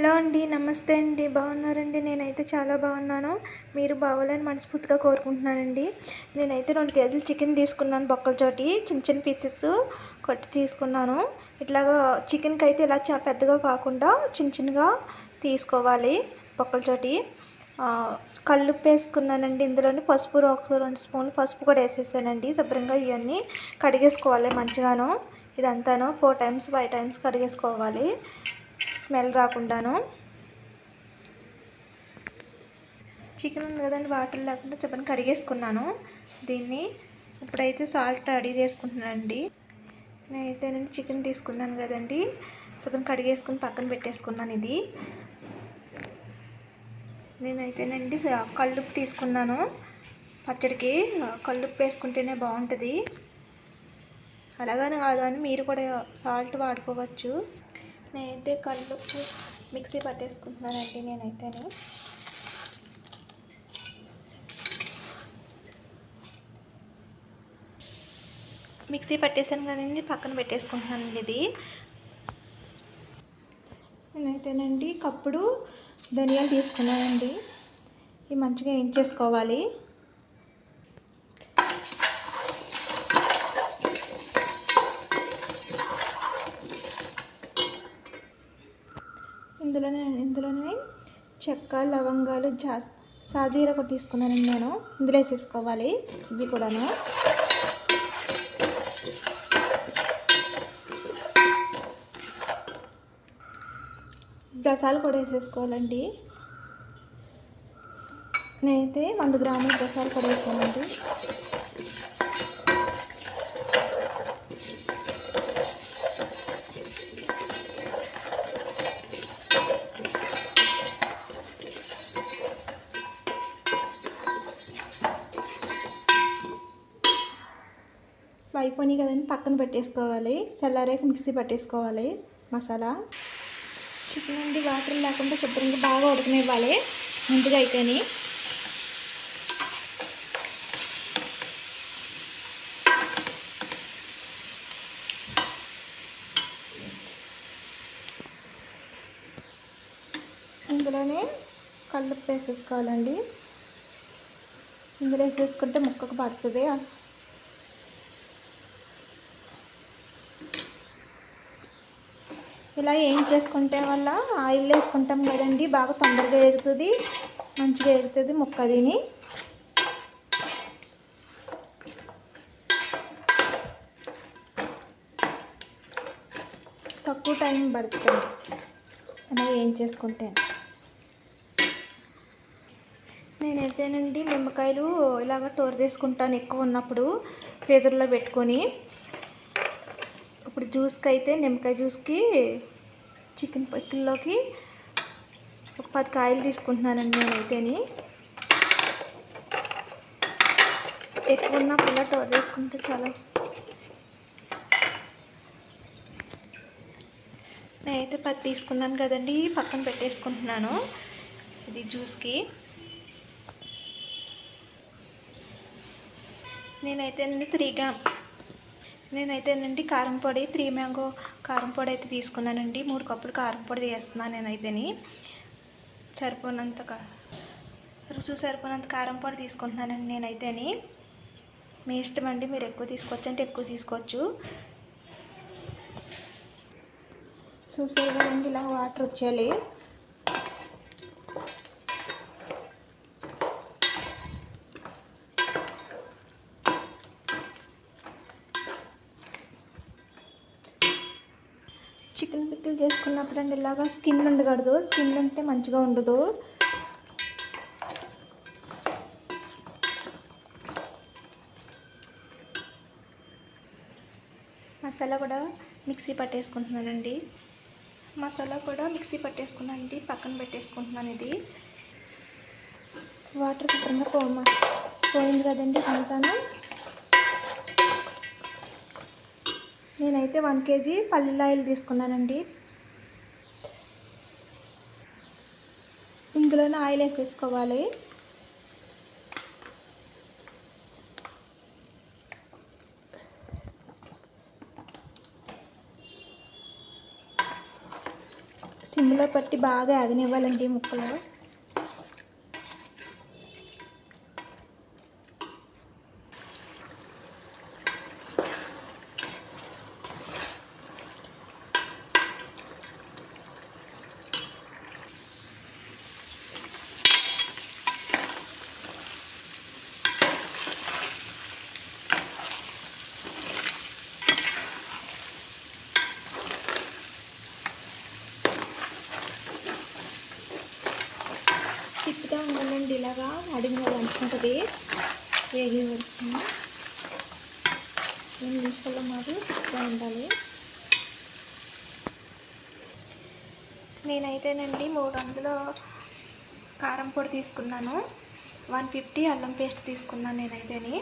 Hello అండి నమస్తే అండి. బాగున్నారండి? నేనైతే చాలా బాగున్నాను. మీరు బాగోలేని మనస్ఫూర్తిగా కోరుకుంటున్నానండి. నేనైతే రెండు కేజీలు చికెన్ తీసుకున్నాను బొక్కలతోటి చిన్న చిన్న పీసెస్ కొట్టి తీసుకున్నాను. ఇట్లాగా చికెన్కి అయితే ఇలా చా పెద్దగా కాకుండా చిన్న చిన్నగా తీసుకోవాలి బొక్కలతోటి కళ్ళు వేసుకున్నానండి ఇందులోని. పసుపు ఒక రెండు స్పూన్లు పసుపు కూడా వేసేసానండి. శుభ్రంగా ఇవన్నీ కడిగేసుకోవాలి మంచిగాను. ఇదంతాను. ఫోర్ టైమ్స్ ఫైవ్ టైమ్స్ కడిగేసుకోవాలి. స్మెల్ రాకుండాను. చికెన్ ఉంది కదండి వాటర్ లేకుండా చెప్పని కడిగేసుకున్నాను. దీన్ని ఇప్పుడైతే సాల్ట్ రెడీ చేసుకుంటున్నానండి. నేనైతేనండి చికెన్ తీసుకున్నాను కదండి. చెప్పని కడిగేసుకుని పక్కన పెట్టేసుకున్నాను ఇది. నేనైతేనండి కళ్ళుప్పు కల్లుప్పు తీసుకున్నాను. పచ్చడికి కళ్ళుప్పు వేసుకుంటేనే బాగుంటుంది. అలాగని కాదు అని మీరు కూడా సాల్ట్ వాడుకోవచ్చు. నేనైతే కళ్ళు మిక్సీ పట్టేసుకుంటున్నానండి నేనైతేనే. మిక్సీ పట్టేసాను కదండి పక్కన పెట్టేసుకుంటున్నానండి ఇది. నేనైతేనండి కప్పుడు ధనియాలు తీసుకున్నానండి. ఇవి మంచిగా వేయించేసుకోవాలి ఇందులోనే ఇందులోనే చెక్క లవంగాలు జా సాజీర కూడా తీసుకున్నానండి నేను. ఇందులో వేసేసుకోవాలి. ఇవి కూడాను. గసాలు కూడా వేసేసుకోవాలండి. నేనైతే వంద గ్రాముల గసాలు కూడా వేసానండి. అయిపోయినాయి కదండి పక్కన పెట్టేసుకోవాలి. చల్లారాక మిక్సీ పట్టేసుకోవాలి. మసాలా. చికెన్ అండి వాటర్ లేకుండా శుభ్రంగా బాగా ఉడకనివ్వాలి. ముందుగా అయితేని ఇందులోనే కల్లుప్పు వేసేసుకోవాలండి. ఇందులో వేసేసుకుంటే ముక్కకు పడుతుంది. ఇలా ఏం చేసుకుంటే వల్ల ఆయిల్ వేసుకుంటాం కదండి బాగా తొందరగా ఎగుతుంది మంచిగా ఎగుతుంది ముక్క తిని తక్కువ టైం పడుతుంది. అలా ఏం చేసుకుంటే? నేనైతేనండి నిమ్మకాయలు ఇలాగ టోర్ తీసుకుంటాను ఎక్కువ ఉన్నప్పుడు ఫ్రీజర్లో పెట్టుకొని. ఇప్పుడు జ్యూస్కి అయితే నిమ్మకాయ జ్యూస్కి చికెన్ పట్టుల్లోకి ఒక పది కాయలు తీసుకుంటున్నానండి నేనైతేని. ఎక్కువ ఉన్న పిల్ల టోర్ చేసుకుంటే చాలా. నేనైతే పది తీసుకున్నాను కదండి పక్కన పెట్టేసుకుంటున్నాను ఇది జ్యూస్కి. నేనైతే త్రీ గ్రామ్ నేనైతేనండి కారం పొడి త్రీ మ్యాంగో కారం పొడి అయితే తీసుకున్నానండి. మూడు కప్పులు కారం పొడి వేస్తున్నాను నేనైతేని. సరిపోనంత రుచి సరిపోనంత కారం పొడి తీసుకుంటున్నానండి నేనైతేని. మీ ఇష్టం అండి మీరు ఎక్కువ తీసుకోవచ్చు అంటే ఎక్కువ తీసుకోవచ్చు. చూసారు కదండి ఇలా వాటర్ వచ్చేయాలి. చికెన్ పిక్కలు చేసుకున్నప్పుడు అండి ఇలాగా స్కిన్ ఉండకూడదు. స్కిన్ ఉంటే మంచిగా ఉండదు. మసాలా కూడా మిక్సీ పట్టేసుకుంటున్నానండి. మసాలా కూడా మిక్సీ పట్టేసుకున్నానండి పక్కన పెట్టేసుకుంటున్నాను ఇది. వాటర్ శుభ్రంగా పోమ పోయింది కదండి అంతాను నేనైతే వన్ కేజీ పల్లీల ఆయిల్ తీసుకున్నానండి. ఇందులోనే ఆయిల్ వేసేసుకోవాలి. సిమ్లో పట్టి బాగా ఆగనివ్వాలండి ముక్కలు తిప్పుతూ ఉండాలండి ఇలాగా ఉంటుంది అంటుకుంటుంది వేగి వరకు రెండు నిమిషాల్లో మాది? ఉండాలి. నేనైతేనండి మూడు వందలు కారం పొడి తీసుకున్నాను. వన్ ఫిఫ్టీ అల్లం పేస్ట్ తీసుకున్నాను నేనైతేని.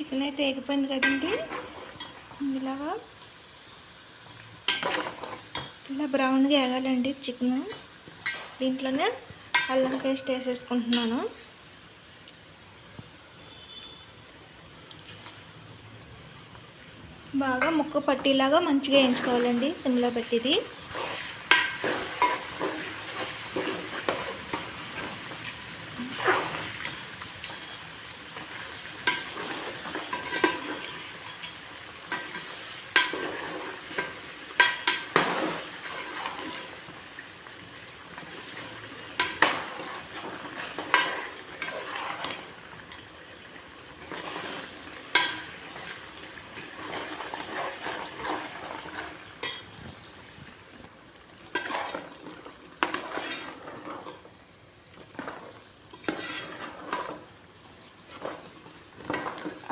చికెన్ అయితే ఎగిపోయింది కదండి. ఇలాగా ఇలా బ్రౌన్గా ఎగాలండి చికెన్. దీంట్లోనే అల్లం పేస్ట్ వేసేసుకుంటున్నాను. బాగా ముక్క పట్టేలాగా మంచిగా వేయించుకోవాలండి సిమ్లో పెట్టిది.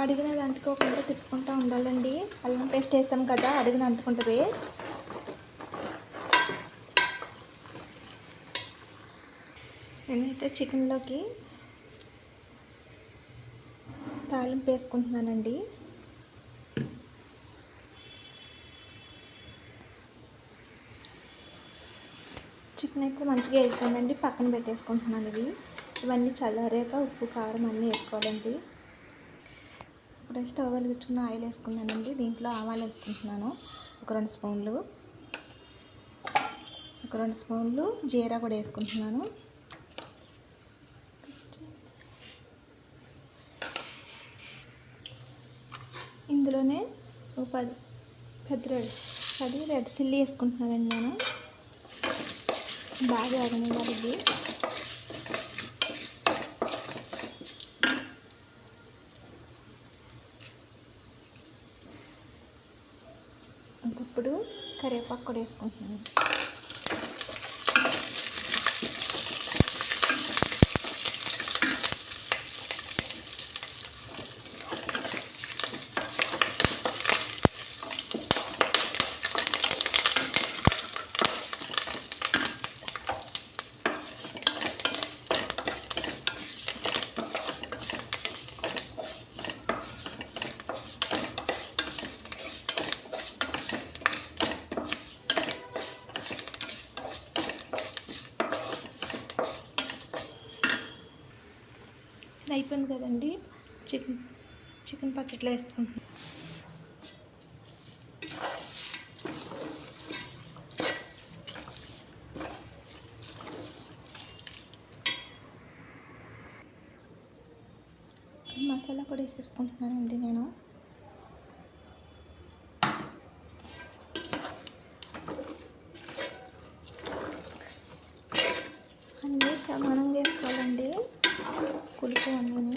అడిగిన అంటుకోకుండా తిప్పుకుంటూ ఉండాలండి. అల్లం పేస్ట్ వేసాం కదా అడిగిన అంటుకుంటుంది. నేనైతే చికెన్లోకి తాలింపు వేసుకుంటున్నానండి. చికెన్ అయితే మంచిగా వేసుకోండి పక్కన పెట్టేసుకుంటున్నాను ఇవి ఇవన్నీ చల్లారాక ఉప్పు కారం అన్నీ వేసుకోవాలండి. ఇప్పుడు స్టవ్ వెలిగించుకున్న ఆయిల్ వేసుకున్నానండి. దీంట్లో ఆవాలు వేసుకుంటున్నాను. ఒక రెండు స్పూన్లు. ఒక రెండు స్పూన్లు జీరా కూడా వేసుకుంటున్నాను. ఇందులోనే ఒక పది పెద్ద రెడ్ పది రెడ్ చిల్లీ వేసుకుంటున్నానండి నేను. బాగా ఆగనివ్వాలి ఇది ఇప్పుడు కరివేపాకు కూడా వేసుకుంటున్నాను ఇది అయిపోయింది కదండి. చికెన్ చికెన్ పచ్చట్లో వేసుకుంటున్నాను మసాలా కూడా వేసేసుకుంటున్నానండి. పులుపు అన్నీ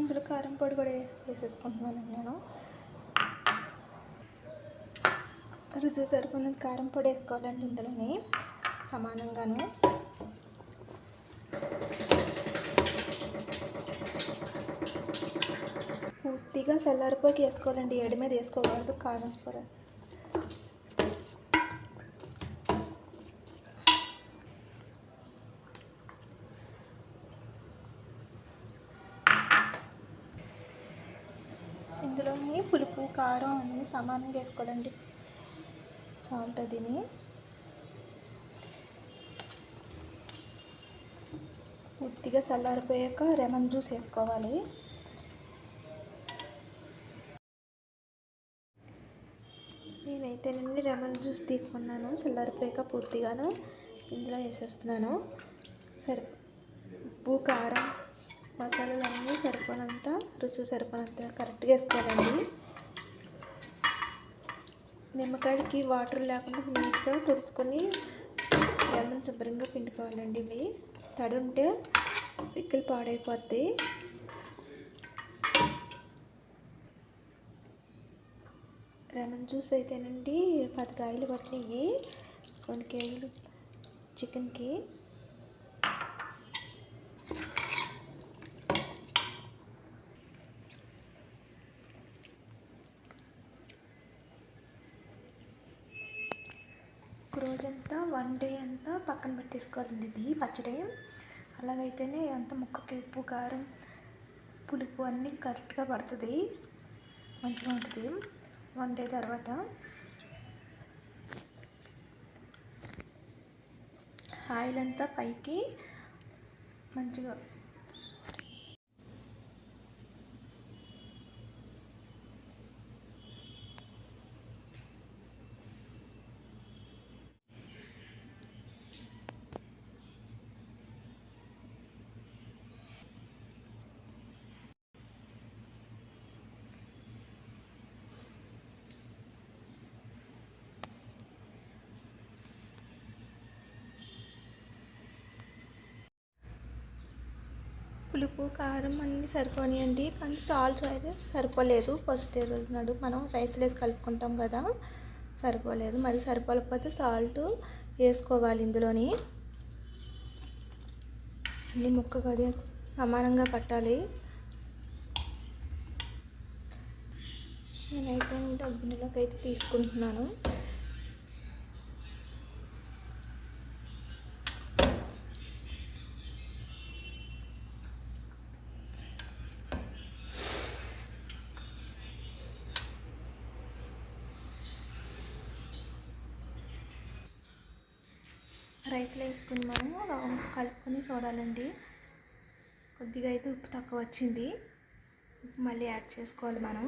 ఇందులో కారం పొడి కూడా వేసేసుకుంటున్నానండి నేను. రుచి సరిపోయినంత కారం పొడి వేసుకోవాలండి ఇందులోని సమానంగాను. పూర్తిగా చల్లారిపోయి వేసుకోవాలండి ఎడి మీద వేసుకోకూడదు కారం పొడి. కారం అన్నీ సమానంగా వేసుకోవాలండి సాల్ట్ అదిని పూర్తిగా చల్లారిపోయాక లెమన్ జ్యూస్ వేసుకోవాలి. నేనైతే నుండి లెమన్ జ్యూస్ తీసుకున్నాను. చల్లారిపోయాక పూర్తిగాను ఇందులో వేసేస్తున్నాను. సరి ఉప్పు కారం మసాలాలు అన్నీ సరిపోనంత రుచి సరిపోనంత కరెక్ట్గా వేసుకోవాలండి. నిమ్మకాయలకి వాటర్ లేకుండా నీట్గా తుడుచుకొని లెమన్ శుభ్రంగా పిండుకోవాలండి ఇవి. తడి ఉంటే పిక్కలు పాడైపోద్ది. లెమన్ జ్యూస్ అయితేనండి పది కాయలు పట్టినవి రెండు కేజీలు చికెన్కి రోజంతా వన్ డే అంతా పక్కన పెట్టేసుకోవాలండి ఇది పచ్చడి. అలాగైతేనే అంత ముక్కకి ఉప్పు కారం పులుపు అన్నీ కరెక్ట్గా పడుతుంది. మంచిగా ఉంటుంది. వన్ డే తర్వాత. ఆయిల్ అంతా పైకి మంచిగా పులుపు కారం అన్నీ సరిపోయాయండి కానీ సాల్ట్ అయితే సరిపోలేదు. ఫస్ట్ డే రోజు నాడు మనం రైస్ వేసి కలుపుకుంటాం కదా సరిపోలేదు. మరి సరిపోలేకపోతే సాల్ట్ వేసుకోవాలి ఇందులోని. అన్ని ముక్కకు అది సమానంగా పట్టాలి. నేనైతే గిన్నెలోకి అయితే తీసుకుంటున్నాను. రైస్లో వేసుకుని మనం కలుపుకొని చూడాలండి కొద్దిగా అయితే ఉప్పు తక్కువ వచ్చింది. ఉప్పు మళ్ళీ యాడ్ చేసుకోవాలి మనం.